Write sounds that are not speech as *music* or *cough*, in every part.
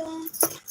Bye.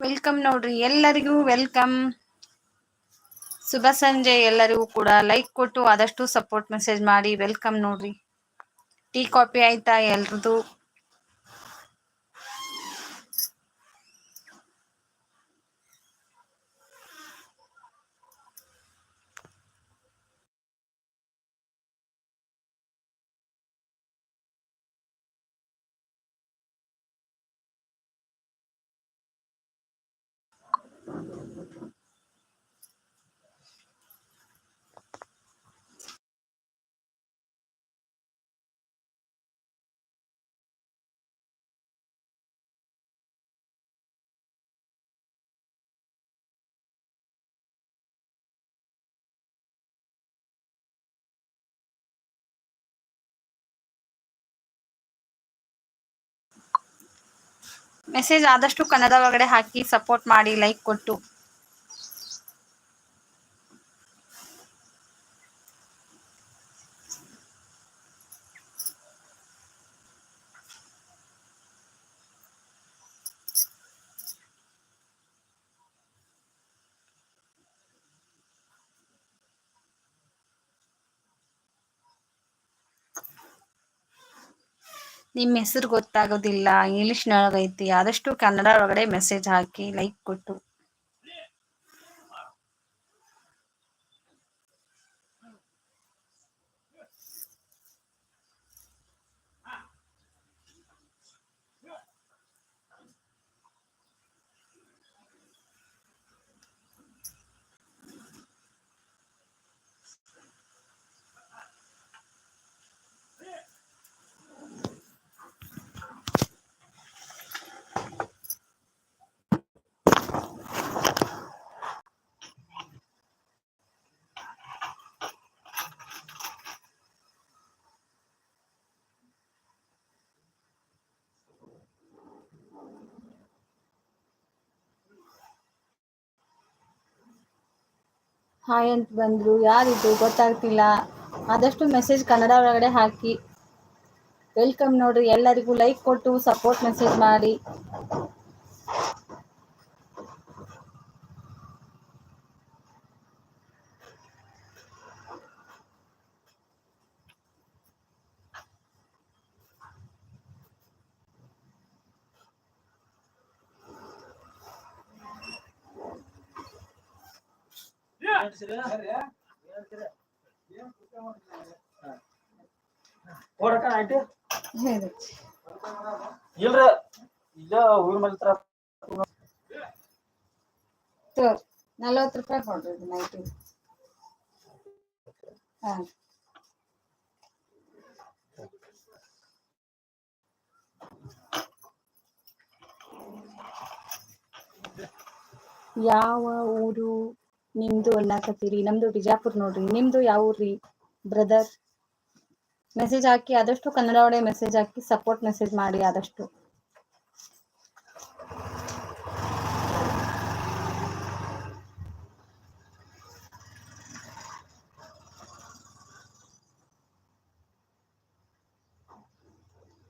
Welcome ನೋಡ್ರಿ, ಎಲ್ಲರಿಗೂ welcome ಶುಭ ಸಂಜೆ ಎಲ್ಲರಿಗೂ ಕೂಡ. ಲೈಕ್ ಕೊಟ್ಟು ಆದಷ್ಟು ಸಪೋರ್ಟ್ ಮೆಸೇಜ್ ಮಾಡಿ. ವೆಲ್ಕಮ್ ನೋಡ್ರಿ. ಟೀ ಕಾಫಿ ಆಯ್ತಾ ಎಲ್ರದು? ಮೆಸೇಜ್ ಆದಷ್ಟು ಕನ್ನಡ ಒಳಗಡೆ ಹಾಕಿ ಸಪೋರ್ಟ್ ಮಾಡಿ ಲೈಕ್ ಕೊಟ್ಟು. ನಿಮ್ಮ ಹೆಸರು ಗೊತ್ತಾಗೋದಿಲ್ಲ ಇಂಗ್ಲಿಷ್ನೊಳಗೈತಿ ಆದಷ್ಟು ಕನ್ನಡ ಒಳಗಡೆ ಮೆಸೇಜ್ ಹಾಕಿ ಲೈಕ್ ಕೊಟ್ಟು. ಹಾಯ್ ಅಂತ ಬಂದರು. ಯಾರಿದು ಗೊತ್ತಾಗ್ತಿಲ್ಲ. ಆದಷ್ಟು ಮೆಸೇಜ್ ಕನ್ನಡ ಒಳಗಡೆ ಹಾಕಿ. ವೆಲ್ಕಮ್ ನೋಡ್ರಿ. ಎಲ್ಲರಿಗೂ ಲೈಕ್ ಕೊಟ್ಟು ಸಪೋರ್ಟ್ ಮೆಸೇಜ್ ಮಾಡಿ. ಕೊಡಕ ಇಲ್ಲ ಊರ್ ಮಲ್ತ್ರ ತೋರ್ ರೂಪಾಯಿ ಕೊಡ್ರಿ ನೈಟಿ ಹಾ. ಯಾವ ಊರು? ನಿಮ್ದು ಅನ್ನಾಕತ್ತೀರಿ ನಮ್ದು ಬಿಜಾಪುರ್ ನೋಡ್ರಿ, ನಿಮ್ದು ಯಾವ ಬ್ರದರ್ ಮೆಸೇಜ್ ಹಾಕಿ, ಆದಷ್ಟು ಕನ್ನಡ ಒಳಗೆ ಮೆಸೇಜ್ ಹಾಕಿ ಸಪೋರ್ಟ್ ಮೆಸೇಜ್ ಮಾಡಿ ಆದಷ್ಟು.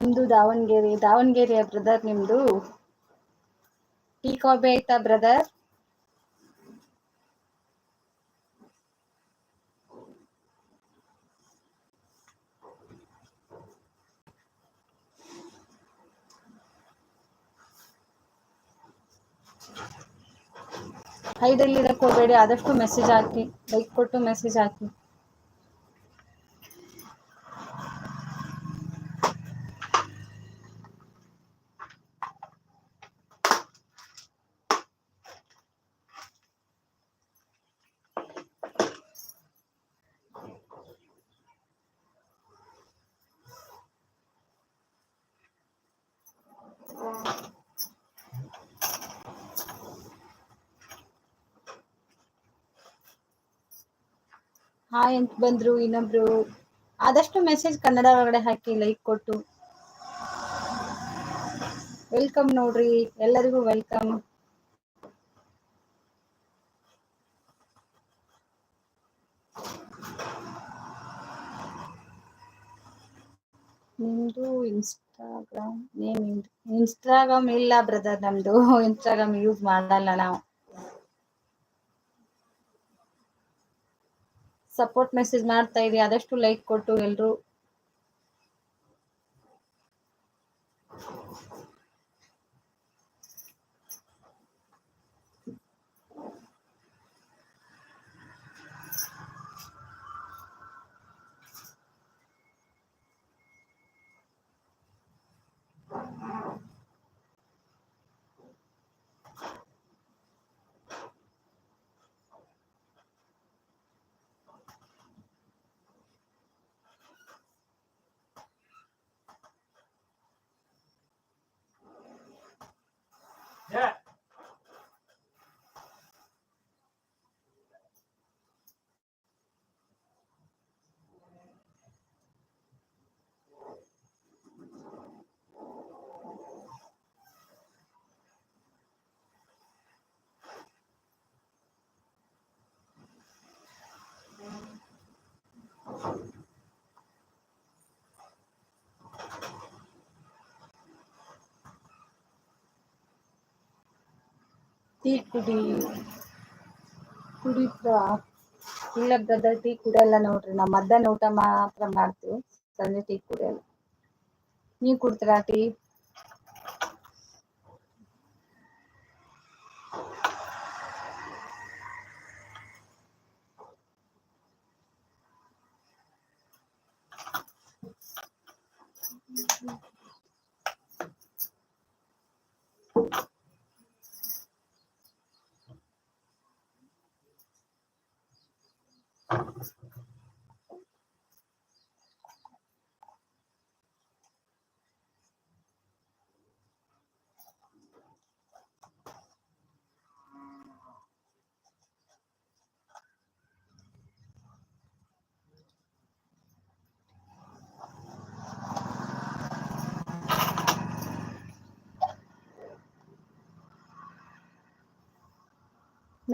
ನಿಮ್ದು ದಾವಣಗೆರೆ, ದಾವಣಗೆರೆಯ ಬ್ರದರ್ ನಿಮ್ದು? ಟೀ ಕಾಫಿ ಆಯ್ತಾ ಬ್ರದರ್ ಹೈದಲ್ಲಿ ಇರಕ್ ಹೋಗ್ಬೇಡಿ ಆದಷ್ಟು ಮೆಸೇಜ್ ಹಾಕಿ ಲೈಕ್ ಕೊಟ್ಟು ಮೆಸೇಜ್ ಹಾಕಿ. ಹಾಯ್ ಅಂತ ಬಂದ್ರು, ಇನ್ನೊಬ್ರು ಆದಷ್ಟು ಮೆಸೇಜ್ ಕನ್ನಡ ಒಳಗಡೆ ಹಾಕಿ ಲೈಕ್ ಕೊಟ್ಟು. ವೆಲ್ಕಮ್ ನೋಡ್ರಿ, ಎಲ್ಲರಿಗೂ ವೆಲ್ಕಮ್ ನಿಮ್ದು ಇನ್ಸ್ಟಾಗ್ರಾಮ್ ನೇಮ್ ಇನ್ಸ್ಟಾಗ್ರಾಮ್ ಇಲ್ಲ ಬ್ರದರ್ ನಮ್ದು. *laughs* ಇನ್ಸ್ಟಾಗ್ರಾಮ್ ಯೂಸ್ ಮಾಡಲ್ಲ ನಾವು. ಸಪೋರ್ಟ್ ಮೆಸೇಜ್ ಮಾಡ್ತಾ ಇದೀವಿ ಆದಷ್ಟು ಲೈಕ್ ಕೊಟ್ಟು ಎಲ್ರು ಟೀ ಕುಡಿ ಕುಡಿತ್ರ ಇಲ್ಲ ಬ್ರದರ್ ಟೀ ಕುಡಿಯಲ್ಲ ನೋಡ್ರಿ ನಾವು ಮಧ್ಯಾಹ್ನ ಊಟ ಮಾತ್ರ ಮಾಡ್ತೀವಿ, ಸಂಜೆ ಟೀ ಕುಡಿಯಲ್ಲ. ನೀವು ಕುಡ್ತೀರಾ ಟೀ?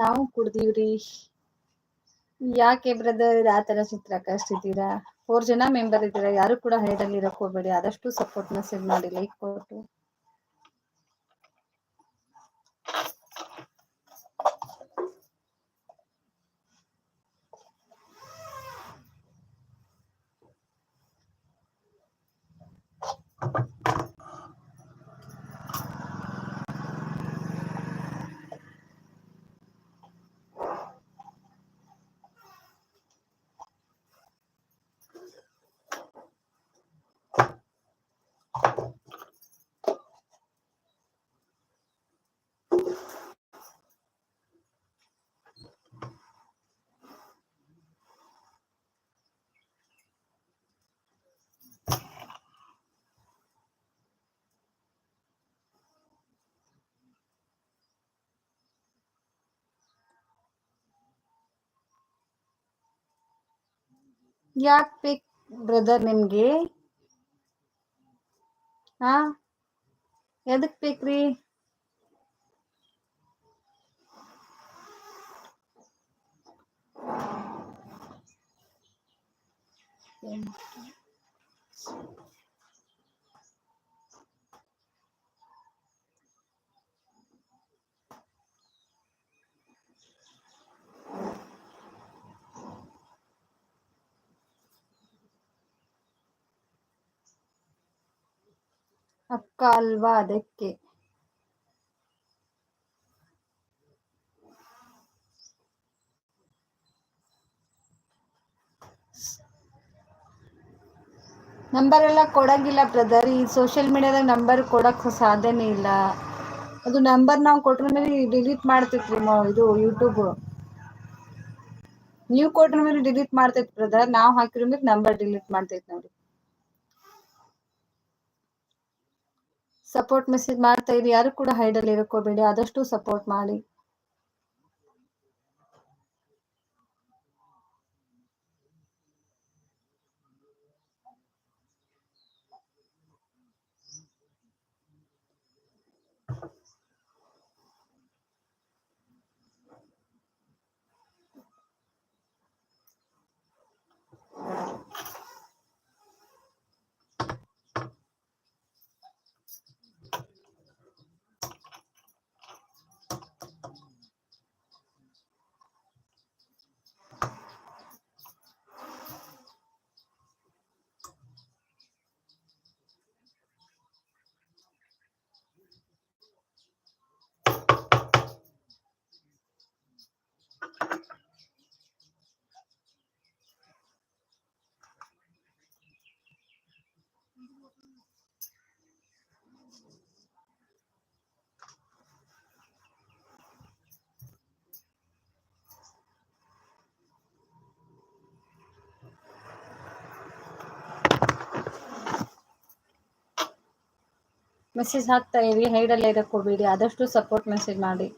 ನಾವು ಕುಡ್ದಿವ್ರಿ. ಯಾಕೆ ಬ್ರದರ್ ಆ ತರ ಚಿತ್ರ ಕಳಿಸ್ತಿದ್ದೀರಾ ಫೋರ್ ಜನ ಮೆಂಬರ್ ಇದ್ದೀರಾ, ಯಾರು ಕೂಡ ಹೈಡಲ್ಲಿ ಇರಕ್ ಹೋಗ್ಬೇಡಿ. ಆದಷ್ಟು ಸಪೋರ್ಟ್ ಮೆಸೇಜ್ ಮಾಡಿ ಲೈಕ್ ಕೊಟ್ಟು. ಯಾಕ್ ಬೇಕು ಬ್ರದರ್ ನಿಮ್ಗೆ ಹಾ ಎದಕ್ ಬೇಕ್ರಿ ಅಕ್ಕ ಅಲ್ವಾ ಅದಕ್ಕೆ? ನಂಬರ್ ಎಲ್ಲ ಕೊಡಂಗಿಲ್ಲ ಬ್ರದರ್ ಈ ಸೋಷಿಯಲ್ ಮೀಡಿಯಾದಾಗ ನಂಬರ್ ಕೊಡಕ್ ಸಾಧ್ಯನೇ ಇಲ್ಲ. ಅದು ನಂಬರ್ ನಾವು ಕೊಟ್ರ ಮೇಲೆ ಡಿಲೀಟ್ ಮಾಡ್ತಿತ್ರಿ ಇದು ಯೂಟ್ಯೂಬ್ ನೀವು ಕೊಟ್ರ ಮೇಲೆ ಡಿಲೀಟ್ ಮಾಡ್ತೈತಿ ಬ್ರದರ್ ನಾವು ಹಾಕಿರ ಮೇಲೆ ನಂಬರ್ ಡಿಲೀಟ್ ಮಾಡ್ತೈತಿ ನೋಡಿ ಸಪೋರ್ಟ್ ಮೆಸೇಜ್ ಮಾಡ್ತಾ ಇರಿ. ಯಾರು ಕೂಡ ಹೈಡಲ್ಲಿ ಇರಕೋಬೇಡಿ ಆದಷ್ಟು ಸಪೋರ್ಟ್ ಮಾಡಿ. ಮೆಸೇಜ್ ಹಾಕ್ತಾ ಇರಿ ಹೈಡಲ್ಲೇ ಇರಕ್ಕೆ ಹೋಗ್ಬೇಡಿ. ಆದಷ್ಟು ಸಪೋರ್ಟ್ ಮೆಸೇಜ್ ಮಾಡಿ.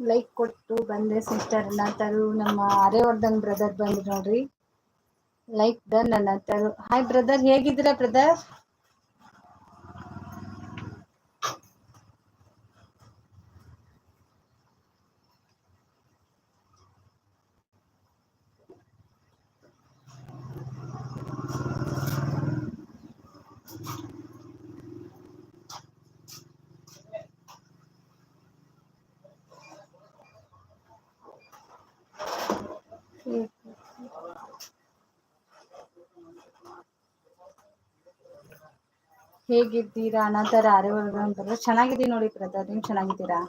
ಲೈಕ್ ಕೊಟ್ಟು ಬಂದೆ ಸಿಸ್ಟರ್ ನಂತರು ನಮ್ಮ ಆರ್ಯವರ್ಧನ್ ಬ್ರದರ್ ಬಂದ್ರು ನೋಡ್ರಿ. ಲೈಕ್ ಡನ್ ಅನ್ನತ್ತರು ಹಾಯ್ ಬ್ರದರ್ ಹೇಗಿದ್ದೀರಾ ಬ್ರದರ್ ಹೇಗಿದ್ದೀರಾ? ಅನಾಥರ ಆರ್ಯವರ್ಧನ್ ಅಂತಂದ್ರೆ ಚೆನ್ನಾಗಿದ್ದೀನಿ ನೋಡಿ ಪ್ರತಾ ನೀವು ಚೆನ್ನಾಗಿದ್ದೀರಾ?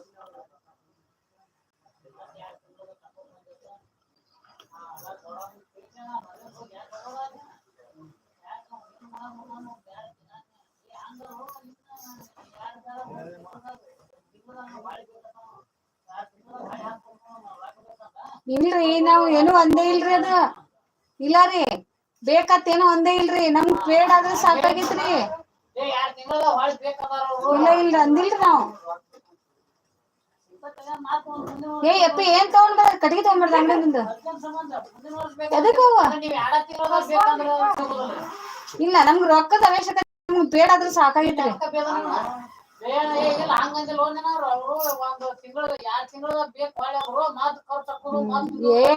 ಇಲ್ರಿ, ನಾವು ಏನು ಒಂದೇ ಇಲ್ರಿ ಅದ. ಇಲ್ಲ ರೀ, ಬೇಕತ್ತೇನು ಒಂದೇ ಇಲ್ರಿ. ನಮ್ಗ್ ಬೇಡ ಆದ್ರೆ ಸಾಕಾಗಿತ್ರಿ. ಇಲ್ಲ ಇಲ್ಲ ಅಂದಿಲ್ರಿ ನಾವು. ಏ ಯಪ್ಪಿ ಏನ್ ತಗೊಂಡ್ ಕಟ್ಟಿಗೆ ಎದಕ್ ಅವ ಇಲ್ಲ ನಮ್ಗ್ ರೊಕ್ಕದ ಅವಶ್ಯಕತೆ ನಮ್ಗ್ ಬೇಡ ಆದ್ರೆ ಸಾಕಾಗಿತ್ರಿ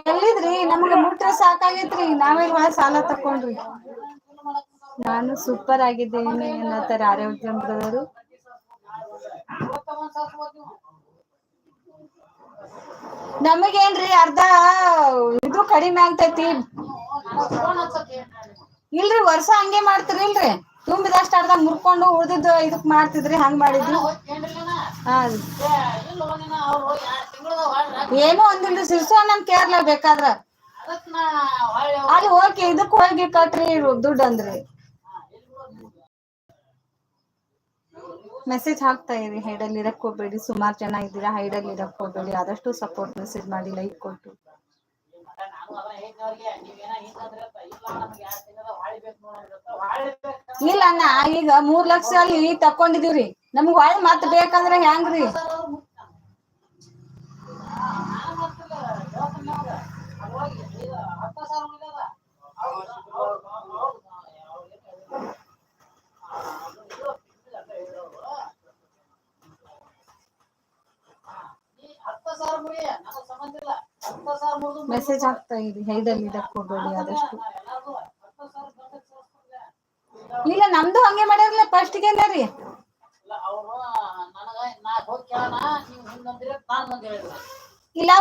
ಎಲ್ಲಿದ್ರಿ? ನಮ್ಗೆ ಮುಟ್ರೆ ಸಾಕಾಗೈತ್ರಿ. ನಾವೇ ಸಾಲ ತಕೊಂಡ್ರಿ ನಾನು ಸೂಪರ್ ಆಗಿದ್ದೇನೆ ಅನ್ನತ್ತಾರೆ ಆರೋಗ್ಯ ಬ್ರದರು ನಮಗೇನ್ರಿ ಅರ್ಧ ಇದು ಕಡಿಮೆ ಆಗ್ತೈತಿ. ಇಲ್ರಿ ವರ್ಷ ಹಂಗೆ ಮಾಡ್ತಿರಿಲ್ರಿ ತುಂಬಿದಷ್ಟು ಅರ್ಧ ಮುರ್ಕೊಂಡು ಉಳ್ದಿದ್ದು ಇದಕ್ ಮಾಡ್ತಿದ್ರಿ, ಹಂಗ್ ಮಾಡಿದ್ರಿ ಏನೋ ಒಂದಿಲ್ರಿ, ಸಿರ್ಸು ನನ್ ಕೇರ್ಲ ಬೇಕಾದ್ರ. ಅಲ್ಲಿ ಹೋಗಿ ಇದಕ್ ಹೋಗಿ ಕಟ್ರಿ ದುಡ್ಡು ಅಂದ್ರಿ. ಮೆಸೇಜ್ ಹಾಕ್ತಾ ಇರಿ ಹೈಡಲ್ಲಿ ಇರಕ್ ಹೋಗ್ಬೇಡಿ. ಸುಮಾರು ಜನ ಇದ್ದೀರಾ ಹೈಡಲ್ಲಿ ಇರಕ್ ಹೋಗ್ಬೇಡಿ. ಆದಷ್ಟು ಸಪೋರ್ಟ್ ಮೆಸೇಜ್ ಮಾಡಿ ಲೈಕ್ ಕೊಟ್ಟು. ಇಲ್ಲ ಅಣ್ಣ, ಈಗ ಮೂರ್ ಲಕ್ಷ ಅಲ್ಲಿ ತಕೊಂಡಿದೀವ್ರಿ ನಮ್ಗ್ ಹೊಳ್ ಮತ್ ಬೇಕಂದ್ರ ಹೆಂಗ್ರಿ ಮೆಸೇಜ್ ಆಗ್ತಾ ಇರಿ ಹೈದಲ್ಲಿ ಹೋಗ್ಬೇಡಿ ಆದಷ್ಟು. ಇಲ್ಲ ನಮ್ದು ಹಂಗೆ ಮಾಡಿರ್ಲ ಫಸ್ಟ್ಗೆ ರೀ ಇಲ್ಲ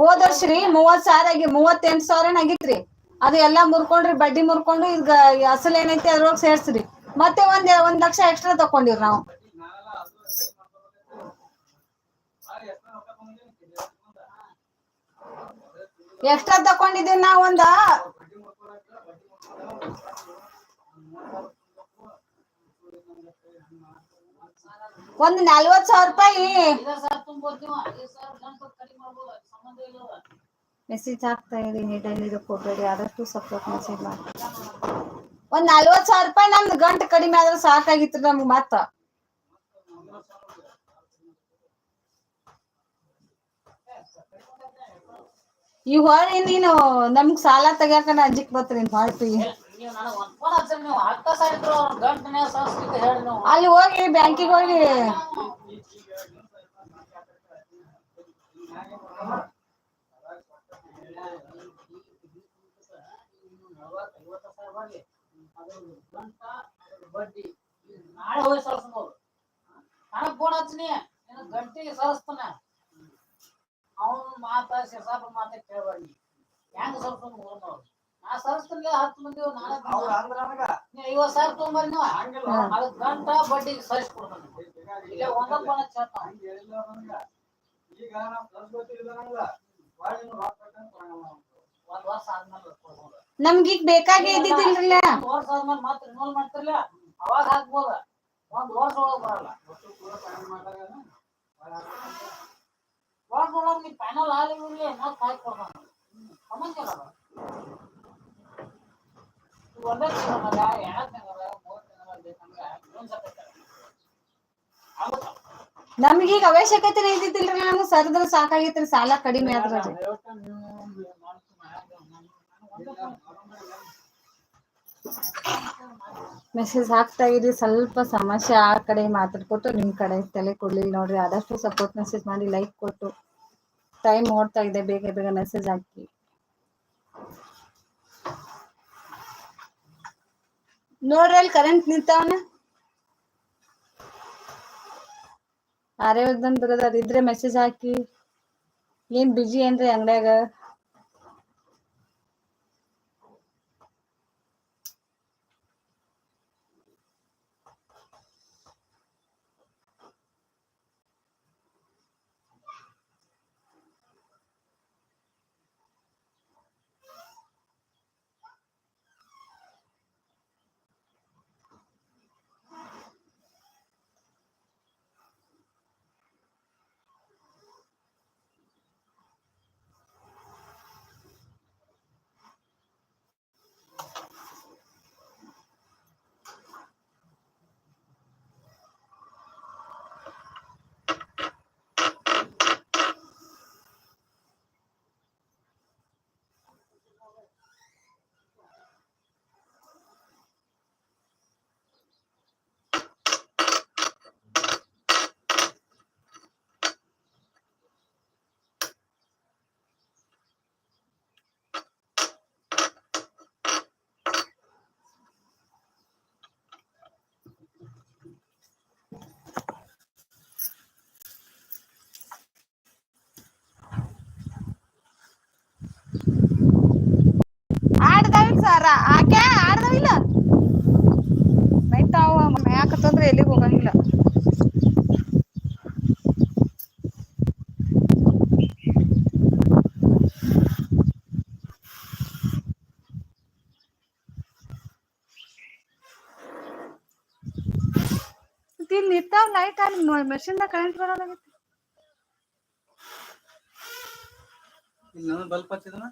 ಹೋದ ವರ್ಷ ರೀ ಮೂವತ್ ಸಾವಿರ ಆಗಿ ಮೂವತ್ತೆಂಟ್ ಸಾವಿರ ಆಗಿತ್ರಿ. ಅದು ಎಲ್ಲಾ ಮುರ್ಕೊಂಡ್ರಿ ಬಡ್ಡಿ ಮುರ್ಕೊಂಡು ಈಗ ಅಸಲ್ ಏನೈತಿ ಅದ್ರೊಳಗ್ ಸೇರ್ಸ್ರಿ. ಮತ್ತೆ ಒಂದ್ ಒಂದ್ ಲಕ್ಷ ಎಕ್ಸ್ಟ್ರಾ ತಕೊಂಡಿವ್ರಿ ನಾವು. ಎಕ್ಸ್ಟ್ರಾ ತಕೊಂಡಿದೀವಿ ನಾವ್ ಒಂದ. ಒಂದ್ ನಲ್ವತ್ ಸಾವಿರ ರೂಪಾಯಿ. ಮೆಸೇಜ್ ಹಾಕ್ತಾ ಇರಿ ನೀಡಲ್ಲಿ ಹೋಗ್ಬೇಡಿ, ಆದಷ್ಟು ಸಪೋರ್ಟ್ ಮೆಸೇಜ್ ಮಾಡಿ. ಒಂದ್ ನಲ್ವತ್ ಸಾವಿರ ರೂಪಾಯಿ ನಮ್ದು ಗಂಟು ಕಡಿಮೆ ಆದ್ರೆ ಸಾಕಾಗಿತ್ತು ನಮ್ಗೆ ಮತ್ತ ಈ ಹೊಳಿ ನೀನು ನಮ್ಗ್ ಸಾಲ ತೆಗ್ಯಾಕ ಬರ್ತೀನಿ ಬತ್ರಿ ಹೊಳ್ತಿ ಅಲ್ಲಿ ಹೋಗಿ ಬ್ಯಾಂಕಿಗೆ ಹೋಗಿ. ಬಡ್ಡಿ ನಾಳೆ ಹೋಗಿ ಸಲ್ಸ್ಬೋದು ಫೋನ್ ಹಚ್ಚನಿ ಗಂಟೆಗೆ ಸರಿಸ್ತಾನ ಅವನು ಮಾತ ಶಿರ್ಸಾಪ ಮಾತ ಕೇಳಬೇಡಿ ಹೆಂಗ್ ಸರ್ಸ್ತಾನ ಮೂರ್ ನಾ ಸರಿಸ್ತಾನಿಲ್ಲ ಹತ್ತು ಮಂದಿ ನಾಲ್ಕು ಅವ್ರ ಅಂದ್ರ ನನಗ? ನೀ ಐವತ್ ಸಾವಿರ ತೊಗೊಂಬರಿ ನೀವು. ಹಂಗಿಲ್ಲ. ಗಂಟ ಬಡ್ಡಿಗೆ ಸರಿಸ್ಕೊಡ್ತಾನೆ ಇಲ್ಲ ಒಂದ ಫೋನ್ ಹಚ್ಚಿ ಹಂಗ ಹೇಳಿಲ್ಲ ನನಗ. ಈಗ ನನಗ ರೊಕ್ಕ ಒಂದ್ ವರ್ಷ ಆದ್ಮೇಲೆ ಕೊಡ್ಬೋದು. ನಮ್ಗ್ ಈಗ ಬೇಕಾಗೇ ಇದ್ದಿದ್ದಿಲ್ರಲ್ಲ ಒಂದ್ ವರ್ಷ ಆದ್ಮೇಲೆ ಮತ್ತೆ ರಿನೋಲ್ ಮಾಡ್ತಿರ್ಲ. ಅವಾಗ ಹಾಕ್ಬೋದ. ಒಂದ್ ವರ್ಷ ಒಳಗ್ ಬರಲ್ಲ. ಒಟ್ಟು ಪೂರ ಫೈನಲ್ ಮಾಡ್ದಾಗ ಒಳ್ಳೆ ಆಗ್ತದಂತ. ವರ್ಷ ಒಳಗ್ ನೀ ಪ್ಯಾನಲ್ ಹಾಲಿ ಇರ್ಲಿ ಸಮಸ್ಯೆ ಒಂದೇ ತಿಂಗಳ ಎರಡ್ ತಿಂಗಳ ತಿಂಗಳ ಬೇಕಂದ್ರೆ ಇನ್ನೊಂದ್ ಆಗುತ್ತಾ? ನಮ್ಗೀಗ ಅವಶ್ಯಕತೆ ಇದ್ದಿದ್ದಿಲ್ರಿ ನಾನು ಸರದ್ರ ಸಾಕಾಗಿತ್ರಿ ಸಾಲ ಕಡಿಮೆ ಆದ್ರಿ. ನೀವು ಮೆಸೇಜ್ ಹಾಕ್ತಾ ಇರಿ. ಸ್ವಲ್ಪ ಸಮಸ್ಯೆ ಆ ಕಡೆ ಮಾತಾಡ್ಕೊಟ್ಟು ನಿಮ್ ಕಡೆ ತಲೆ ಕೊಡ್ಲಿಲ್ಲ ನೋಡ್ರಿ. ಆದಷ್ಟು ಸಪೋರ್ಟ್ ಮೆಸೇಜ್ ಮಾಡಿ ಲೈಕ್ ಕೊಟ್ಟು. ಟೈಮ್ ಓಡ್ತಾ ಇದೆ, ಬೇಗ ಬೇಗ ಮೆಸೇಜ್ ಹಾಕಿ. ನೋಡ್ರಿ ಅಲ್ಲಿ ಕರೆಂಟ್ ನಿಂತವನ ಅರೆ ಬ್ರದರ್ ಇದ್ರೆ ಮೆಸೇಜ್ ಹಾಕಿ. ಏನ್ ಬಿಜಿ ಏನ್ರಿ ಅಂಗಡ್ಯಾಗ? ಸರ್ ಆಕೆ ಆಡ್ದವಿಲ್ಲ. ಮೈತಾವ ಯಾಕತ್ತಂದ್ರೆ ಎಲ್ಲಿಗೆ ಹೋಗಂಗಿಲ್ಲ. ನಿಂತಾವ್ ಲೈಟ್ ಅಲ್ಲಿ ಮೆಷಿನ್ ಕರೆಂಟ್ ಬರೋದಾಗೈತಿ ಬಲ್ಪ್ ಹಚ್ಚಿದನ?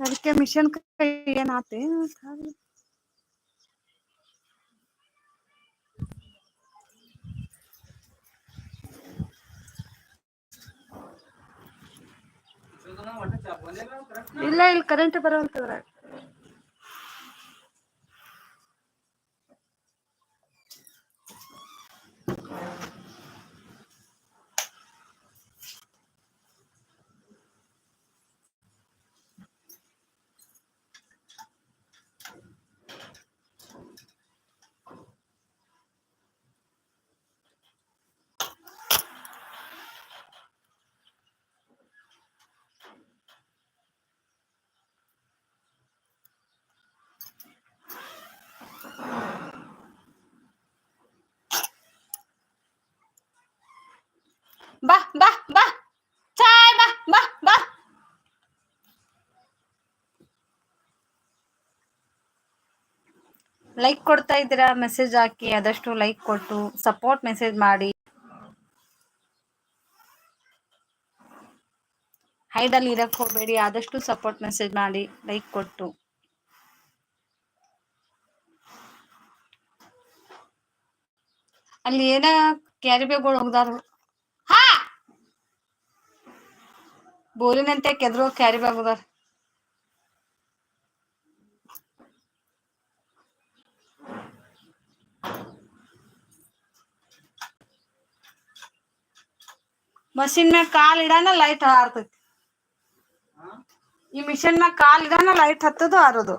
ಅದಕ್ಕೆ ಮಿಷನ್ ಕೈ ಏನಾತೆ? ಇಲ್ಲ ಇಲ್ಲಿ ಕರೆಂಟ್ ಬರೋಲ್ತದ್ರ Yeah. ಬಾ ಬಾ ಬಾ. ಚಾಯ್ ಬಾ ಬಾ ಬಾ. ಲೈಕ್ ಕೊಡ್ತಾ ಇದ್ದೀರಾ? ಮೆಸೇಜ್ ಹಾಕಿ, ಆದಷ್ಟು ಲೈಕ್ ಕೊಟ್ಟು ಸಪೋರ್ಟ್ ಮೆಸೇಜ್ ಮಾಡಿ. ಹೈಡಲ್ಲಿ ಇರಕ್ ಹೋಗಬೇಡಿ, ಆದಷ್ಟು ಸಪೋರ್ಟ್ ಮೆಸೇಜ್ ಮಾಡಿ ಲೈಕ್ ಕೊಟ್ಟು. ಅಲ್ಲಿ ಏನ ಕ್ಯಾರಿಬೇಗಳು ಹೋಗ್ದಾರು ಹೋಗ್ದಾರ ಹಾ ಬೋರಿನಂತೆ ಕೆದ್ರು ಕ್ಯಾರಿ ಬ್ಯಾಗ್ ಮಷಿನ್ ಮ್ಯಾಗ ಕಾಲ್ ಇಡಾನ ಲೈಟ್ ಹಾರ್ತೈತಿ. ಈ ಮಿಷನ್ ಮ್ಯಾಗ ಕಾಲ್ ಇಡಾನ ಲೈಟ್ ಹತ್ತದು ಹಾರೋದು.